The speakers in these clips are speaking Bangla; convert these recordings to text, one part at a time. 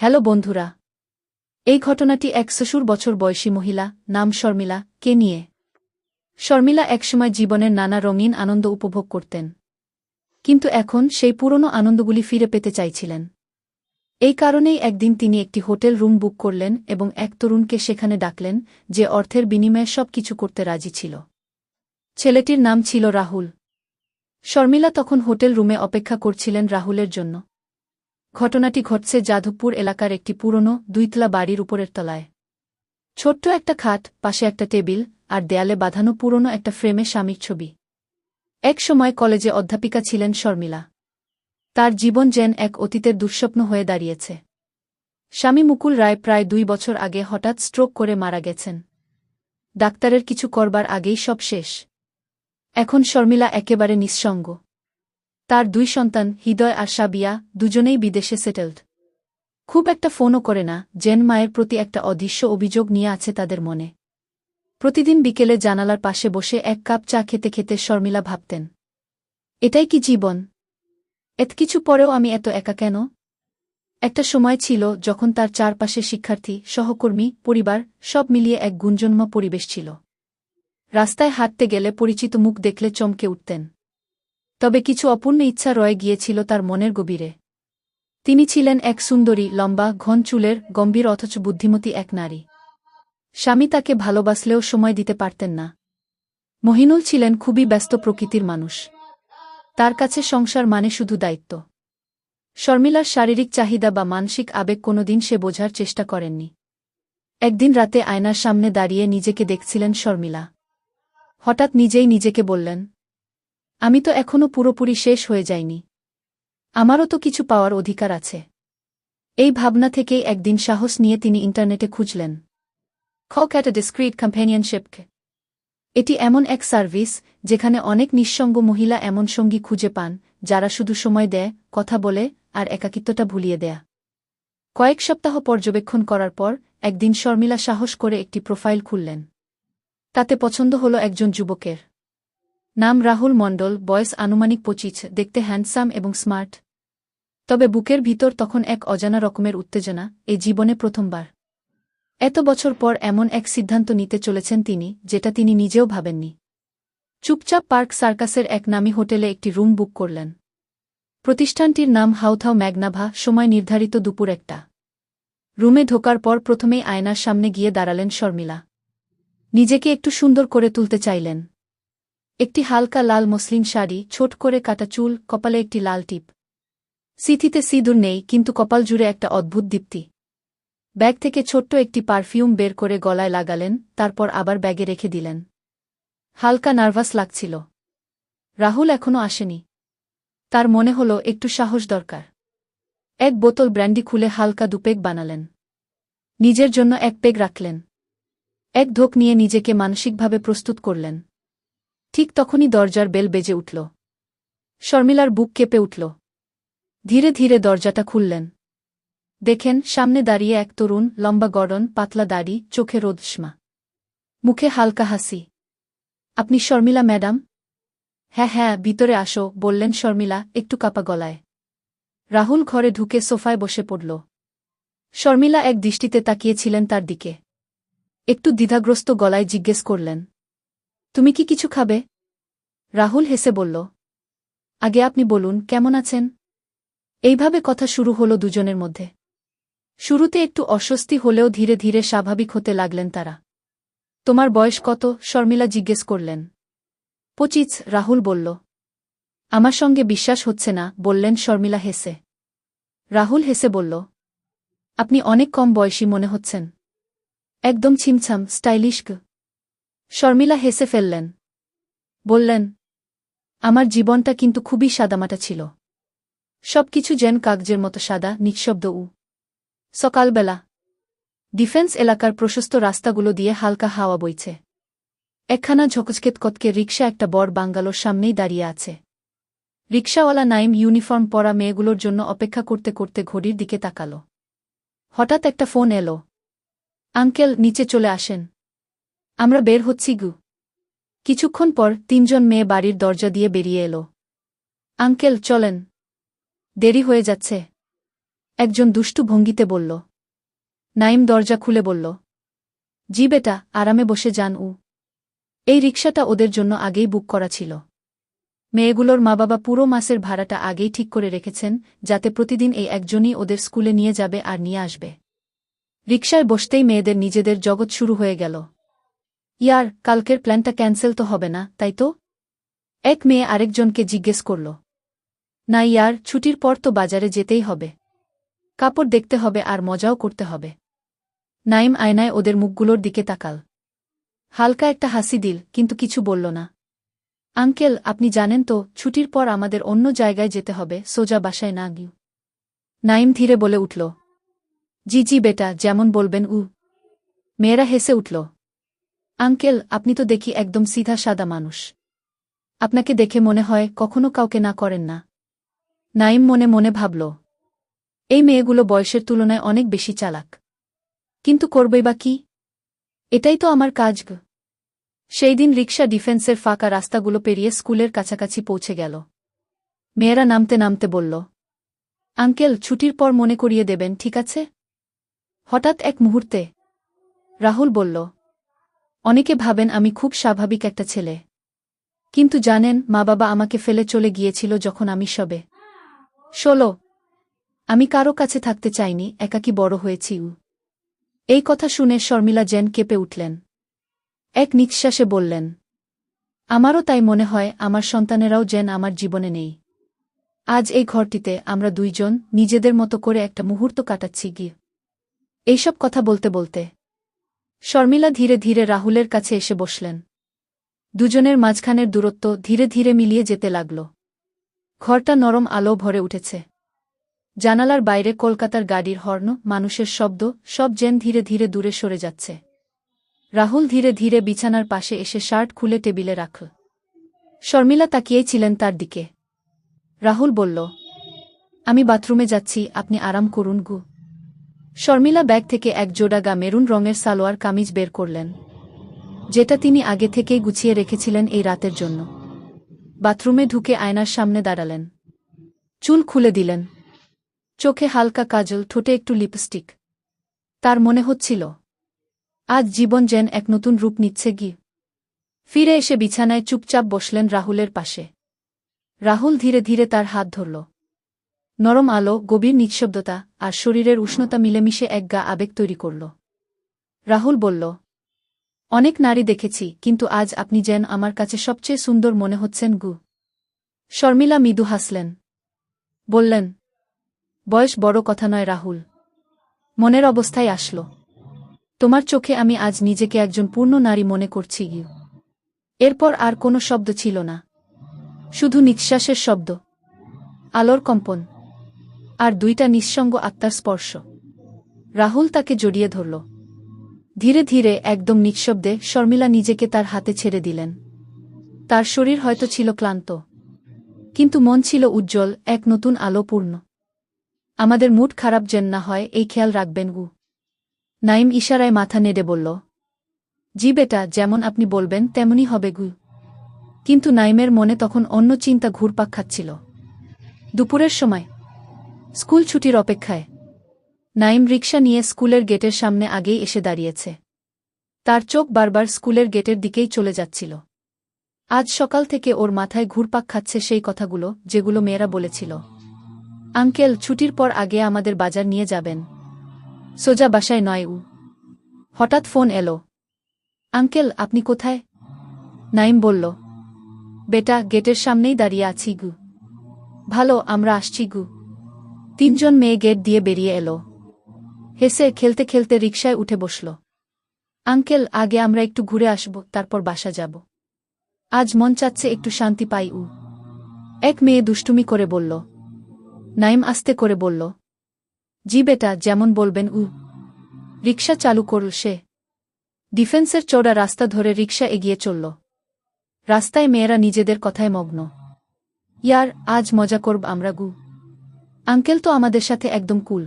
হ্যালো বন্ধুরা। এই ঘটনাটি এক শ্বশুর বছর বয়সী মহিলা, নাম শর্মিলা, কে নিয়ে। শর্মিলা একসময় জীবনের নানা রঙিন আনন্দ উপভোগ করতেন। কিন্তু এখন সেই পুরনো আনন্দগুলি ফিরে পেতে চাইছিলেন। এই কারণেই একদিন তিনি একটি হোটেল রুম বুক করলেন এবং এক তরুণকে সেখানে ডাকলেন, যে অর্থের বিনিময়ে সব কিছু করতে রাজি ছিল। ছেলেটির নাম ছিল রাহুল। শর্মিলা তখন হোটেল রুমে অপেক্ষা করছিলেন রাহুলের জন্য। ঘটনাটি ঘটছে যাদবপুর এলাকার একটি পুরনো, দুইতলা বাড়ির উপরের তলায়। ছোট্ট একটা খাট, পাশে একটা টেবিল, আর দেয়ালে বাঁধানো পুরনো একটা ফ্রেমে স্বামীর ছবি। এক সময় কলেজে অধ্যাপিকা ছিলেন শর্মিলা। তার জীবন যেন এক অতীতের দুঃস্বপ্ন হয়ে দাঁড়িয়েছে। স্বামী মুকুল রায় প্রায় দুই বছর আগে হঠাৎ স্ট্রোক করে মারা গেছেন। ডাক্তারের কিছু করবার আগেই সব শেষ। এখন শর্মিলা একেবারে নিঃসঙ্গ। তার দুই সন্তান, হৃদয় আর সাবিয়া, দুজনেই বিদেশে সেটেলড। খুব একটা ফোনও করে না, জেন মায়ের প্রতি একটা অদৃশ্য অভিযোগ নিয়ে আছে তাদের মনে। প্রতিদিন বিকেলে জানালার পাশে বসে এক কাপ চা খেতে খেতে শর্মিলা ভাবতেন, এটাই কি জীবন? এত কিছু পরেও আমি এত একা কেন? একটা সময় ছিল যখন তার চারপাশে শিক্ষার্থী, সহকর্মী, পরিবার, সব মিলিয়ে এক গুঞ্জন্ম পরিবেশ ছিল। রাস্তায় হাঁটতে গেলে পরিচিত মুখ দেখলে চমকে উঠতেন। তবে কিছু অপূর্ণ ইচ্ছা রয়ে গিয়েছিল তার মনের গভীরে। তিনি ছিলেন এক সুন্দরী, লম্বা, ঘন চুলের, গম্ভীর অথচ বুদ্ধিমতী এক নারী। স্বামী তাকে ভালোবাসলেও সময় দিতে পারতেন না। মহিনুল ছিলেন খুবই ব্যস্ত প্রকৃতির মানুষ। তার কাছে সংসার মানে শুধু দায়িত্ব। শর্মিলার শারীরিক চাহিদা বা মানসিক আবেগ কোনোদিন সে বোঝার চেষ্টা করেননি। একদিন রাতে আয়নার সামনে দাঁড়িয়ে নিজেকে দেখছিলেন শর্মিলা। হঠাৎ নিজেই নিজেকে বললেন আমি তো এখনও পুরোপুরি শেষ হয়ে যাইনি। আমারও তো কিছু পাওয়ার অধিকার আছে। এই ভাবনা থেকেই একদিন সাহস নিয়ে তিনি ইন্টারনেটে খুঁজলেন। খক অ্যাট এ ডিসক্রিট কম্পেনিয়নশিপকে এটি এমন এক সার্ভিস যেখানে অনেক নিঃসঙ্গ মহিলা এমন সঙ্গী খুঁজে পান, যারা শুধু সময় দেয়, কথা বলে, আর একাকিত্বটা ভুলিয়ে দেয়া। কয়েক সপ্তাহ পর্যবেক্ষণ করার পর একদিন শর্মিলা সাহস করে একটি প্রোফাইল খুললেন। তাতে পছন্দ হল একজন যুবকের। নাম রাহুল মণ্ডল, বয়স আনুমানিক পঁচিশ, দেখতে হ্যান্ডসাম এবং স্মার্ট। তবে বুকের ভিতর তখন এক অজানা রকমের উত্তেজনা, এ জীবনে প্রথমবার। এত বছর পর এমন এক সিদ্ধান্ত নিতে চলেছেন তিনি, যেটা তিনি নিজেও ভাবেননি। চুপচাপ পার্ক সার্কাসের এক নামী হোটেলে একটি রুম বুক করলেন। প্রতিষ্ঠানটির নাম হাউথাও ম্যাগনাভা, সময় নির্ধারিত দুপুর একটা। রুমে ঢোকার পর প্রথমেই আয়নার সামনে গিয়ে দাঁড়ালেন শর্মিলা। নিজেকে একটু সুন্দর করে তুলতে চাইলেন। একটি হালকা লাল মসলিন শাড়ি, ছোট করে কাটা চুল, কপালে একটি লাল টিপ। সিথিতে সিঁদুর নেই, কিন্তু কপাল জুড়ে একটা অদ্ভুত দীপ্তি। ব্যাগ থেকে ছোট্ট একটি পারফিউম বের করে গলায় লাগালেন, তারপর আবার ব্যাগে রেখে দিলেন। হালকা নার্ভাস লাগছিল। রাহুল এখনও আসেনি। তার মনে হল, একটু সাহস দরকার। এক বোতল ব্র্যান্ডি খুলে হালকা দুপেগ বানালেন। নিজের জন্য এক পেগ রাখলেন। এক ধোক নিয়ে নিজেকে মানসিকভাবে প্রস্তুত করলেন। ঠিক তখনই দরজার বেল বেজে উঠল। শর্মিলার বুক কেঁপে উঠল। ধীরে ধীরে দরজাটা খুললেন। দেখেন, সামনে দাঁড়িয়ে এক তরুণ, লম্বা গড়ন, পাতলা দাড়ি, চোখে রোদস্মা মুখে হালকা হাসি। আপনি শর্মিলা, ম্যাডাম? হ্যাঁ হ্যাঁ ভিতরে আসো, বললেন শর্মিলা, একটু কাপা গলায়। রাহুল ঘরে ঢুকে সোফায় বসে পড়ল। শর্মিলা এক দৃষ্টিতে তাকিয়েছিলেন তার দিকে। একটু দ্বিধাগ্রস্ত গলায় জিজ্ঞেস করলেন তুমি কি কিছু খাবে? রাহুল হেসে বলল, আগে আপনি বলুন, কেমন আছেন? এইভাবে কথা শুরু হল দুজনের মধ্যে। শুরুতে একটু অস্বস্তি হলেও ধীরে ধীরে স্বাভাবিক হতে লাগলেন তারা। তোমার বয়স কত? শর্মিলা জিজ্ঞেস করলেন। পঁচিশ, রাহুল বলল। আমার সঙ্গে বিশ্বাস হচ্ছে না, বললেন শর্মিলা হেসে। রাহুল হেসে বলল, আপনি অনেক কম বয়সী মনে হচ্ছেন। একদম ছিমছাম, স্টাইলিশ শর্মিলা হেসে ফেললেন। বললেন, আমার জীবনটা কিন্তু খুবই সাদামাটা ছিল। সবকিছু যেন কাগজের মতো সাদা, নিঃশব্দ উ। সকালবেলা ডিফেন্স এলাকার প্রশস্ত রাস্তাগুলো দিয়ে হালকা হাওয়া বইছে। একখানা ঝকচকেত কতকে রিক্সা একটা বড় বাঙ্গালোর সামনেই দাঁড়িয়ে আছে। রিক্সাওয়ালা নাইম ইউনিফর্ম পরা মেয়েগুলোর জন্য অপেক্ষা করতে করতে ঘড়ির দিকে তাকাল। হঠাৎ একটা ফোন এলো। আঙ্কেল, নিচে চলে আসেন। আমরা বের হচ্ছি গু। কিছুক্ষণ পর তিনজন মেয়ে বাড়ির দরজা দিয়ে বেরিয়ে এলো। আঙ্কেল, চলেন। দেরি হয়ে যাচ্ছে। একজন দুষ্টু ভঙ্গিতে বলল। নাইম দরজা খুলে বলল। জি বেটা, আরামে বসে যান উ। এই রিকশাটা ওদের জন্য আগেই বুক করা ছিল। মেয়েগুলোর মা বাবা পুরো মাসের ভাড়াটা আগেই ঠিক করে রেখেছেন, যাতে প্রতিদিন এই একজনই ওদের স্কুলে নিয়ে যাবে আর নিয়ে আসবে। রিকশায় বসতেই মেয়েদের নিজেদের জগৎ শুরু হয়ে গেল। ইয়ার, কালকের প্ল্যানটা ক্যান্সেল তো হবে না, তাই তো? এক মেয়ে আরেকজনকে জিজ্ঞেস করল। না ইয়ার, ছুটির পর তো বাজারে যেতেই হবে। কাপড় দেখতে হবে আর মজাও করতে হবে। নাইম আয়নায় ওদের মুখগুলোর দিকে তাকাল। হালকা একটা হাসি দিল, কিন্তু কিছু বলল না। আঙ্কেল, আপনি জানেন তো, ছুটির পর আমাদের অন্য জায়গায় যেতে হবে, সোজা বাসায় না গিয়ে। নাইম ধীরে বলে উঠল। জি জি বেটা, যেমন বলবেন উ। মেয়েরা হেসে উঠল। আঙ্কেল, আপনি তো দেখি একদম সিধা সাদা মানুষ। আপনাকে দেখে মনে হয় কখনো কাউকে না করেন না। নাইম মনে মনে ভাবল, এই মেয়েগুলো বয়সের তুলনায় অনেক বেশি চালাক। কিন্তু করবই বা কি? এটাই তো আমার কাজ সেই দিন রিক্সা ডিফেন্সের ফাঁকা রাস্তাগুলো পেরিয়ে স্কুলের কাছাকাছি পৌঁছে গেল। মেয়েরা নামতে নামতে বলল, আঙ্কেল, ছুটির পর মনে করিয়ে দেবেন, ঠিক আছে? হঠাৎ এক মুহূর্তে রাহুল বলল অনেকে ভাবেন আমি খুব স্বাভাবিক একটা ছেলে। কিন্তু জানেন, মা বাবা আমাকে ফেলে চলে গিয়েছিল যখন আমি সবে ষোলো। আমি কারও কাছে থাকতে চাইনি, একাকি বড় হয়েছি এই কথা শুনে শর্মিলা জেন কেঁপে উঠলেন। এক নিঃশ্বাসে বললেন, আমারও তাই মনে হয়, আমার সন্তানেরাও যেন আমার জীবনে নেই। আজ এই ঘরটিতে আমরা দুইজন নিজেদের মতো করে একটা মুহূর্ত কাটাচ্ছি গিয়ে। এইসব কথা বলতে বলতে শর্মিলা ধীরে ধীরে রাহুলের কাছে এসে বসলেন। দুজনের মাঝখানের দূরত্ব ধীরে ধীরে মিলিয়ে যেতে লাগল। ঘরটা নরম আলো ভরে উঠেছে। জানালার বাইরে কলকাতার গাড়ির হর্ন, মানুষের শব্দ, সব জেন ধীরে ধীরে দূরে সরে যাচ্ছে। রাহুল ধীরে ধীরে বিছানার পাশে এসে শার্ট খুলে টেবিলে রাখল। শর্মিলা তাকিয়েই ছিলেন তার দিকে। রাহুল বলল, আমি বাথরুমে যাচ্ছি, আপনি আরাম করুন গু। শর্মিলা ব্যাগ থেকে এক জোড়াগা মেরুন রঙের সালোয়ার কামিজ বের করলেন, যেটা তিনি আগে থেকেই গুছিয়ে রেখেছিলেন এই রাতের জন্য। বাথরুমে ঢুকে আয়নার সামনে দাঁড়ালেন। চুল খুলে দিলেন। চোখে হালকা কাজল, ঠোঁটে একটু লিপস্টিক। তার মনে হচ্ছিল, আজ জীবন যেন এক নতুন রূপ নিচ্ছে গি ফিরে এসে বিছানায় চুপচাপ বসলেন রাহুলের পাশে। রাহুল ধীরে ধীরে তার হাত ধরল। নরম আলো, গভীর নিঃশব্দতা আর শরীরের উষ্ণতা মিলেমিশে এক গা আবেগ তৈরি করল। রাহুল বলল, অনেক নারী দেখেছি, কিন্তু আজ আপনি যেন আমার কাছে সবচেয়ে সুন্দর মনে হচ্ছেন গু। শর্মিলা মৃদু হাসলেন। বললেন, বয়স বড় কথা নয় রাহুল। মনের অবস্থায় আসল। তোমার চোখে আমি আজ নিজেকে একজন পূর্ণ নারী মনে করছি গিয়ে। এরপর আর কোনো শব্দ ছিল না। শুধু নিঃশ্বাসের শব্দ। আলোর কম্পন। আর দুইটা নিঃসঙ্গ আত্মার স্পর্শ। রাহুল তাকে জড়িয়ে ধরল। ধীরে ধীরে একদম নিঃশব্দে শর্মিলা নিজেকে তার হাতে ছেড়ে দিলেন। তার শরীর হয়তো ছিল ক্লান্ত, কিন্তু মন ছিল উজ্জ্বল, এক নতুন আলোপূর্ণ আমাদের মুড খারাপ যেন না হয়, এই খেয়াল রাখবেন গু। নাইম ইশারায় মাথা নেড়ে বলল, জি বেটা, যেমন আপনি বলবেন, তেমনই হবে গু। কিন্তু নাইমের মনে তখন অন্য চিন্তা ঘুরপাক খাচ্ছিল। দুপুরের সময় স্কুল ছুটির অপেক্ষায়। নাইম রিকশা নিয়ে স্কুলের গেটের সামনে আগেই এসে দাঁড়িয়েছে। তার চোখ বারবার স্কুলের গেটের দিকেই চলে যাচ্ছিল। আজ সকাল থেকে ওর মাথায় ঘুরপাক খাচ্ছে সেই কথাগুলো যেগুলো মেয়েরা বলেছিল। আঙ্কেল, ছুটির পর আগে আমাদের বাজার নিয়ে যাবেন। সোজা বাসায় নয় উ। হঠাৎ ফোন এলো। আঙ্কেল, আপনি কোথায়? নাইম বলল। বেটা, গেটের সামনেই দাঁড়িয়ে আছি গু। ভালো, আমরা আসছি গু। তিনজন মেয়ে গেট দিয়ে বেরিয়ে এলো। হেসে খেলতে খেলতে রিকশায় উঠে বসল। আঙ্কেল, আগে আমরা একটু ঘুরে আসব, তারপর বাসা যাব। আজ মন চাচ্ছে একটু শান্তি পাই উ। এক মেয়ে দুষ্টুমি করে বলল। নাইম আস্তে করে বলল। জি বেটা, যেমন বলবেন উ। রিকশা চালু করল সে। ডিফেন্সের চৌড়া রাস্তা ধরে রিকশা এগিয়ে চলল। রাস্তায় মেয়েরা নিজেদের কথায় মগ্ন। ইয়ার, আজ মজা করব আমরা গু। আঙ্কেল তো আমাদের সাথে একদম কুল।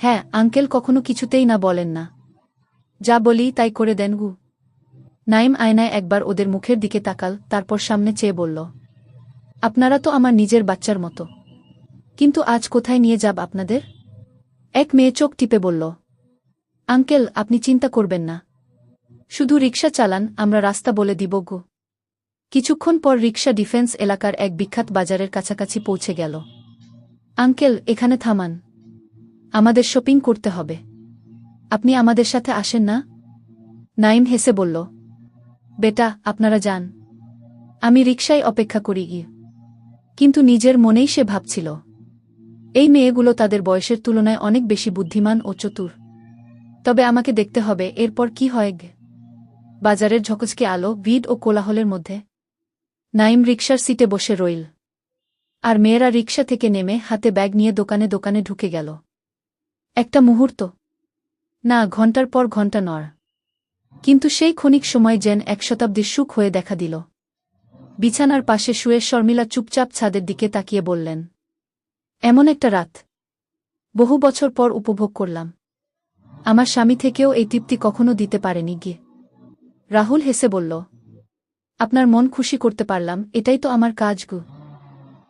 হ্যাঁ আঙ্কেল কখনো কিছুতেই না বলেন না। যা বলি তাই করে দেন গু। নাইম আয়নায় একবার ওদের মুখের দিকে তাকাল, তারপর সামনে চেয়ে বলল, আপনারা তো আমার নিজের বাচ্চার মতো। কিন্তু আজ কোথায় নিয়ে যাব আপনাদের? এক মেয়ে চোখ টিপে বলল, আঙ্কেল, আপনি চিন্তা করবেন না। শুধু রিক্সা চালান, আমরা রাস্তা বলে দিব গো। কিছুক্ষণ পর রিক্সা ডিফেন্স এলাকার এক বিখ্যাত বাজারের কাছাকাছি পৌঁছে গেল। আঙ্কেল, এখানে থামান। আমাদের শপিং করতে হবে। আপনি আমাদের সাথে আসেন না? নাইম হেসে বলল, বেটা, আপনারা যান। আমি রিক্সায় অপেক্ষা করি গিয়ে। কিন্তু নিজের মনেই সে ভাবছিল, এই মেয়েগুলো তাদের বয়সের তুলনায় অনেক বেশি বুদ্ধিমান ও চতুর। তবে আমাকে দেখতে হবে, এরপর কি হয়। বাজারের ঝকচকে আলো, ভিড় ও কোলাহলের মধ্যে। নাইম রিক্সার সিটে বসে রইল। আর মেয়েরা রিক্সা থেকে নেমে হাতে ব্যাগ নিয়ে দোকানে দোকানে ঢুকে গেল। একটা মুহূর্ত। না, ঘণ্টার পর ঘণ্টা নড় কিন্তু সেই ক্ষণিক সময় যেন এক শতাব্দীর সুখ হয়ে দেখা দিল। বিছানার পাশে শুয়ে শর্মিলা চুপচাপ ছাদের দিকে তাকিয়ে বললেন, এমন একটা রাত। বহু বছর পর উপভোগ করলাম। আমার স্বামী থেকেও এই তৃপ্তি কখনো দিতে পারেনি গিয়ে। রাহুল হেসে বলল, আপনার মন খুশি করতে পারলাম, এটাই তো আমার কাজ গু।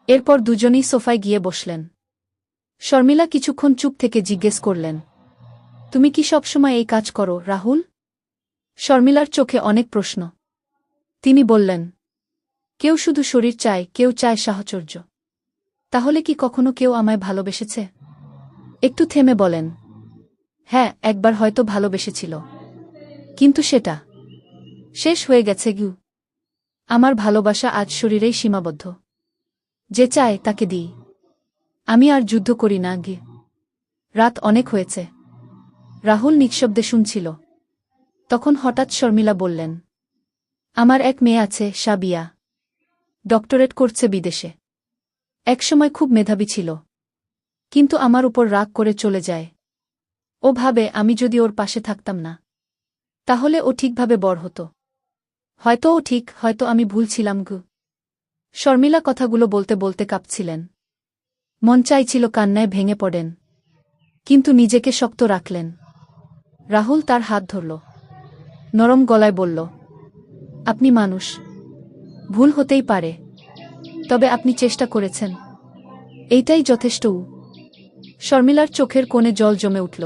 এরপর দুজনেই সোফায় গিয়ে বসলেন। শর্মিলা কিছুক্ষণ চুপ থেকে জিজ্ঞেস করলেন, তুমি কি সবসময় এই কাজ করো, রাহুল? শর্মিলার চোখে অনেক প্রশ্ন। তিনি বললেন, কেউ শুধু শরীর চায়, কেউ চায় সাহচর্য। তাহলে কি কখনো কেউ আমায় ভালোবেসেছে? একটু থেমে বলেন হ্যাঁ একবার হয়তো ভালোবেসেছিল। কিন্তু সেটা শেষ হয়ে গেছে গু আমার ভালোবাসা আজ শরীরেই সীমাবদ্ধ। যে চায় তাকে দিই। আমি আর যুদ্ধ করি না, গে। রাত অনেক হয়েছে। রাহুল নিঃশব্দে শুনছিল। তখন হঠাৎ শর্মিলা বললেন, আমার এক মেয়ে আছে, সাবিয়া। ডক্টরেট করছে বিদেশে। একসময় খুব মেধাবী ছিল। কিন্তু আমার উপর রাগ করে চলে যায়। ও ভাবে, আমি যদি ওর পাশে থাকতাম না, তাহলে ও ঠিকভাবে বড় হতো। হয়তো ও ঠিক, হয়তো আমি ভুল ছিলাম, গু। শর্মিলা কথাগুলো বলতে বলতে কাঁপছিলেন। মন চাইছিল কান্নায় ভেঙে পড়েন, কিন্তু নিজেকে শক্ত রাখলেন। রাহুল তার হাত ধরল, নরম গলায় বলল, আপনি মানুষ, ভুল হতেই পারে, তবে আপনি চেষ্টা করেছেন, এইটাই যথেষ্ট শর্মিলার চোখের কোণে জল জমে উঠল,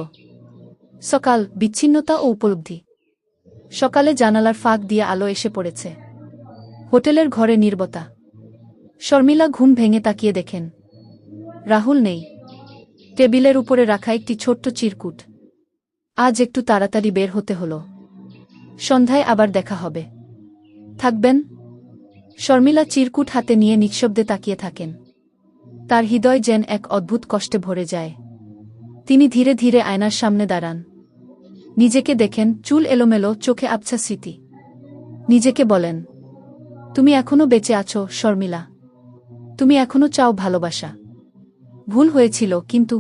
সকাল, বিচ্ছিন্নতা ও উপলব্ধি। সকালে জানালার ফাঁক দিয়ে আলো এসে পড়েছে। হোটেলের ঘরে নির্বতা। শর্মিলা ঘুম ভেঙে তাকিয়ে দেখেন। রাহুল নেই। টেবিলের উপরে রাখা একটি ছোট্ট চিরকুট। আজ একটু তাড়াতাড়ি বের হতে হল। সন্ধ্যায় আবার দেখা হবে। থাকবেন? শর্মিলা চিরকুট হাতে নিয়ে নিঃশব্দে তাকিয়ে থাকেন। তার হৃদয় যেন এক অদ্ভুত কষ্টে ভরে যায়। তিনি ধীরে ধীরে আয়নার সামনে দাঁড়ান। নিজেকে দেখেন চুল এলোমেলো, চোখে আবছা স্মৃতি। নিজেকে বলেন, তুমি এখনও বেঁচে আছো, শর্মিলা। তুমি এখনও চাও ভালোবাসা। ভুল হয়েছিল কিন্তু